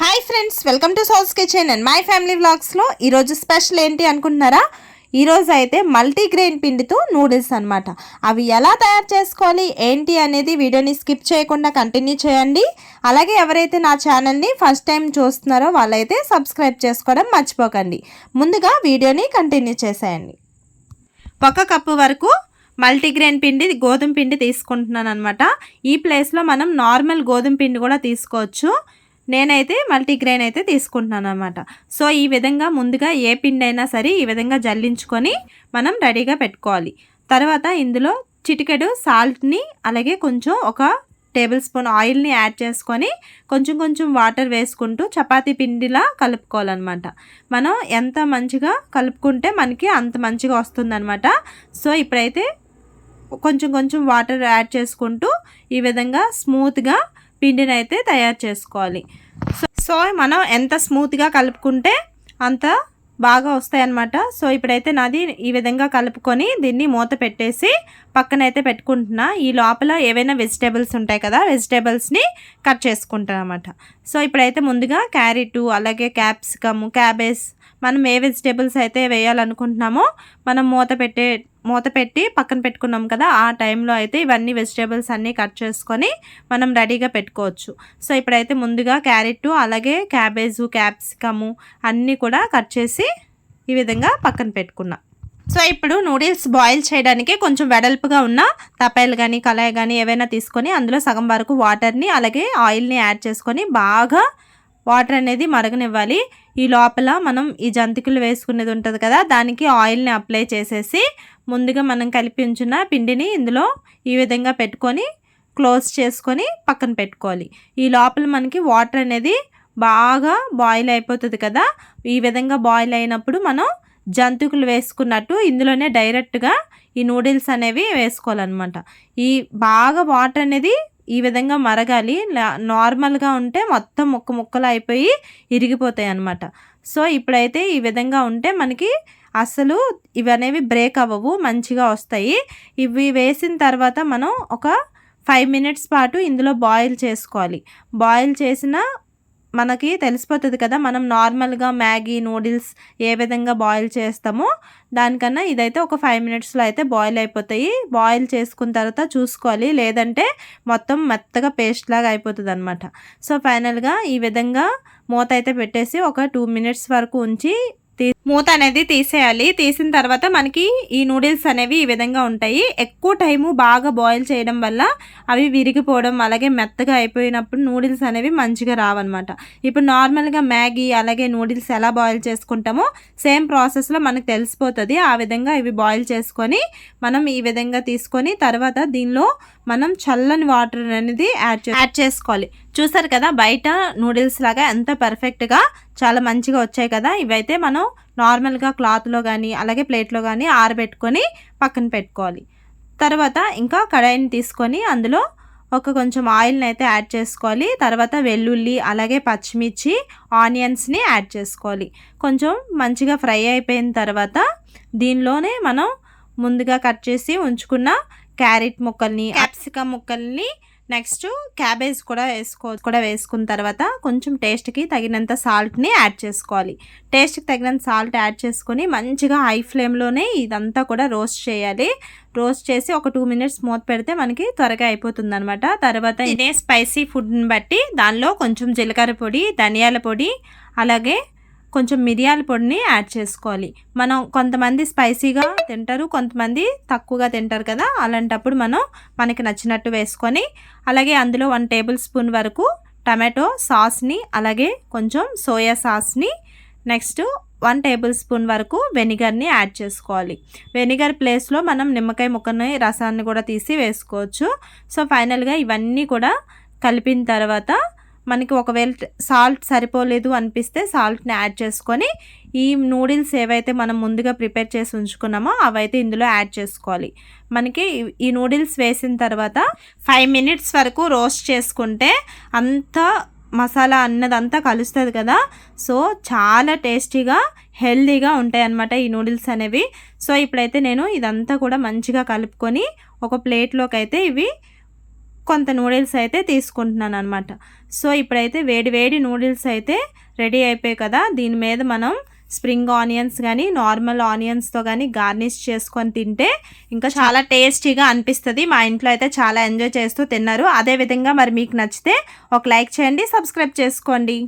Hi friends welcome to సౌస్ kitchen and my family వ్లాగ్స్లో ఈరోజు స్పెషల్ ఏంటి అనుకుంటున్నారా? ఈరోజు అయితే మల్టీగ్రెయిన్ పిండితో నూడిల్స్ అనమాట అవి ఎలా తయారు చేసుకోవాలి ఏంటి అనేది వీడియోని స్కిప్ చేయకుండా కంటిన్యూ చేయండి. అలాగే ఎవరైతే నా ఛానల్ని ఫస్ట్ టైం చూస్తున్నారో వాళ్ళైతే సబ్స్క్రైబ్ చేసుకోవడం మర్చిపోకండి. ముందుగా వీడియోని కంటిన్యూ చేసేయండి. ఒక కప్పు వరకు మల్టీగ్రెయిన్ పిండి గోధుమ పిండి తీసుకుంటున్నాను అనమాట ఈ ప్లేస్లో మనం నార్మల్ గోధుమ పిండి కూడా తీసుకోవచ్చు. నేనైతే మల్టీగ్రెయిన్ అయితే తీసుకుంటున్నాను అనమాట సో ఈ విధంగా ముందుగా ఏ పిండి అయినా సరే ఈ విధంగా జల్లించుకొని మనం రెడీగా పెట్టుకోవాలి. తర్వాత ఇందులో చిటికెడు సాల్ట్ని అలాగే కొంచెం ఒక టేబుల్ స్పూన్ ఆయిల్ని యాడ్ చేసుకొని కొంచెం కొంచెం వాటర్ వేసుకుంటూ చపాతీ పిండిలా కలుపుకోవాలన్నమాట. మనం ఎంత మంచిగా కలుపుకుంటే మనకి అంత మంచిగా వస్తుందన్నమాట. సో ఇప్పుడైతే కొంచెం కొంచెం వాటర్ యాడ్ చేసుకుంటూ ఈ విధంగా స్మూత్గా పిండిని అయితే తయారు చేసుకోవాలి. సో సో మనం ఎంత స్మూత్గా కలుపుకుంటే అంత బాగా వస్తాయన్నమాట. సో ఇప్పుడైతే నాది ఈ విధంగా కలుపుకొని దీన్ని మూత పెట్టేసి పక్కనైతే పెట్టుకుంటున్నా. ఈ లోపల ఏవైనా వెజిటేబుల్స్ ఉంటాయి కదా వెజిటేబుల్స్ని కట్ చేసుకుంటాను అనమాట సో ఇప్పుడైతే ముందుగా క్యారెట్ అలాగే క్యాప్సికమ్ క్యాబేజ్ మనం ఏ వెజిటేబుల్స్ అయితే వేయాలనుకుంటున్నామో మనం మూత పెట్టే మూత పెట్టి పక్కన పెట్టుకున్నాం కదా ఆ టైంలో అయితే ఇవన్నీ వెజిటేబుల్స్ అన్నీ కట్ చేసుకొని మనం రెడీగా పెట్టుకోవచ్చు. సో ఇప్పుడైతే ముందుగా క్యారెట్ అలాగే క్యాబేజు క్యాప్సికము అన్నీ కూడా కట్ చేసి ఈ విధంగా పక్కన పెట్టుకున్నా. సో ఇప్పుడు నూడిల్స్ బాయిల్ చేయడానికి కొంచెం వెడల్పుగా ఉన్న తపాయిలు కానీ కళాయి కానీ ఏవైనా తీసుకొని అందులో సగం వరకు వాటర్ని అలాగే ఆయిల్ని యాడ్ చేసుకొని బాగా వాటర్ అనేది మరగనివ్వాలి. ఈ లోపల మనం ఈ జంతికలు వేసుకునేది ఉంటుంది కదా దానికి ఆయిల్ని అప్లై చేసేసి ముందుగా మనం కలిపి ఉంచిన పిండిని ఇందులో ఈ విధంగా పెట్టుకొని క్లోజ్ చేసుకొని పక్కన పెట్టుకోవాలి. ఈ లోపల మనకి వాటర్ అనేది బాగా బాయిల్ అయిపోతుంది కదా ఈ విధంగా బాయిల్ అయినప్పుడు మనం జంతుకులు వేసుకున్నట్టు ఇందులోనే డైరెక్ట్గా ఈ నూడిల్స్ అనేవి వేసుకోవాలన్నమాట. ఈ బాగా వాటర్ అనేది ఈ విధంగా మరగాలి. నార్మల్గా ఉంటే మొత్తం ముక్క ముక్కలు అయిపోయి ఇరిగిపోతాయి అన్నమాట. సో ఇప్పుడైతే ఈ విధంగా ఉంటే మనకి అసలు ఇవి అనేవి బ్రేక్ అవ్వవు మంచిగా వస్తాయి. ఇవి వేసిన తర్వాత మనం ఒక ఫైవ్ మినిట్స్ పాటు ఇందులో బాయిల్ చేసుకోవాలి. బాయిల్ చేసిన మనకి తెలిసిపోతుంది కదా మనం నార్మల్గా మ్యాగీ నూడిల్స్ ఏ విధంగా బాయిల్ చేస్తామో దానికన్నా ఇదైతే ఒక ఫైవ్ మినిట్స్లో అయితే బాయిల్ అయిపోతాయి. బాయిల్ చేసుకున్న తర్వాత చూసుకోవాలి. లేదంటే మొత్తం మెత్తగా పేస్ట్ లాగా అయిపోతుంది అనమాట సో ఫైనల్గా ఈ విధంగా మూత అయితే పెట్టేసి ఒక టూ మినిట్స్ వరకు ఉంచి మూత అనేది తీసేయాలి. తీసిన తర్వాత మనకి ఈ నూడిల్స్ అనేవి ఈ విధంగా ఉంటాయి. ఎక్కువ టైము బాగా బాయిల్ చేయడం వల్ల అవి విరిగిపోవడం అలాగే మెత్తగా అయిపోయినప్పుడు నూడిల్స్ అనేవి మంచిగా రావన్నమాట. ఇప్పుడు నార్మల్గా మ్యాగీ అలాగే నూడిల్స్ ఎలా బాయిల్ చేసుకుంటామో సేమ్ ప్రాసెస్లో మనకు తెలిసిపోతుంది. ఆ విధంగా ఇవి బాయిల్ చేసుకొని మనం ఈ విధంగా తీసుకొని తర్వాత దీనిలో మనం చల్లని వాటర్ అనేది యాడ్ యాడ్ చేసుకోవాలి. చూసారు కదా బయట నూడిల్స్ లాగా ఎంత పర్ఫెక్ట్గా చాలా మంచిగా వచ్చాయి కదా. ఇవైతే మనం నార్మల్గా క్లాత్లో కానీ అలాగే ప్లేట్లో కానీ ఆరబెట్టుకొని పక్కన పెట్టుకోవాలి. తర్వాత ఇంకా కడాయిని తీసుకొని అందులో ఒక కొంచెం ఆయిల్ని అయితే యాడ్ చేసుకోవాలి. తర్వాత వెల్లుల్లి అలాగే పచ్చిమిర్చి ఆనియన్స్ని యాడ్ చేసుకోవాలి. కొంచెం మంచిగా ఫ్రై అయిపోయిన తర్వాత దీనిలోనే మనం ముందుగా కట్ చేసి ఉంచుకున్న క్యారెట్ ముక్కల్ని క్యాప్సికమ్ ముక్కల్ని నెక్స్ట్ క్యాబేజ్ కూడా వేసుకో కూడా వేసుకున్న తర్వాత కొంచెం టేస్ట్కి తగినంత సాల్ట్ని యాడ్ చేసుకోవాలి. టేస్ట్కి తగినంత సాల్ట్ యాడ్ చేసుకొని మంచిగా హై ఫ్లేమ్లోనే ఇదంతా కూడా రోస్ట్ చేయాలి. రోస్ట్ చేసి ఒక టూ మినిట్స్ మూత పెడితే మనకి త్వరగా అయిపోతుంది అనమాట తర్వాత ఇదే స్పైసీ ఫుడ్ని బట్టి దానిలో కొంచెం జీలకర్ర పొడి ధనియాల పొడి అలాగే కొంచెం మిరియాల పొడిని యాడ్ చేసుకోవాలి. మనం కొంతమంది స్పైసీగా తింటారు కొంతమంది తక్కువగా తింటారు కదా. అలాంటప్పుడు మనం మనకి నచ్చినట్టు వేసుకొని అలాగే అందులో వన్ టేబుల్ స్పూన్ వరకు టమాటో సాస్ని అలాగే కొంచెం సోయా సాస్ని నెక్స్ట్ వన్ టేబుల్ స్పూన్ వరకు వెనిగర్ని యాడ్ చేసుకోవాలి. వెనిగర్ ప్లేస్లో మనం నిమ్మకాయ ముక్కని రసాన్ని కూడా తీసి వేసుకోవచ్చు. సో ఫైనల్గా ఇవన్నీ కూడా కలిపిన తర్వాత మనకి ఒకవేళ సాల్ట్ సరిపోలేదు అనిపిస్తే సాల్ట్ని యాడ్ చేసుకొని ఈ నూడిల్స్ ఏవైతే మనం ముందుగా ప్రిపేర్ చేసి ఉంచుకున్నామో అవైతే ఇందులో యాడ్ చేసుకోవాలి. మనకి ఈ నూడిల్స్ వేసిన తర్వాత ఫైవ్ మినిట్స్ వరకు రోస్ట్ చేసుకుంటే అంత మసాలా అన్నదంతా కలుస్తుంది కదా. సో చాలా టేస్టీగా హెల్దీగా ఉంటాయి అన్నమాట ఈ నూడిల్స్ అనేవి. సో ఇప్పుడైతే నేను ఇదంతా కూడా మంచిగా కలుపుకొని ఒక ప్లేట్లోకి అయితే ఇవి కొంత నూడిల్స్ అయితే తీసుకుంటున్నాను అనమాట సో ఇప్పుడైతే వేడి వేడి నూడిల్స్ అయితే రెడీ అయిపోయాయి కదా. దీని మీద మనం స్ప్రింగ్ ఆనియన్స్ కానీ నార్మల్ ఆనియన్స్తో కానీ గార్నిష్ చేసుకొని తింటే ఇంకా చాలా టేస్టీగా అనిపిస్తుంది. మా ఇంట్లో అయితే చాలా ఎంజాయ్ చేస్తూ తిన్నారు. అదేవిధంగా మరి మీకు నచ్చితే ఒక లైక్ చేయండి సబ్స్క్రైబ్ చేసుకోండి.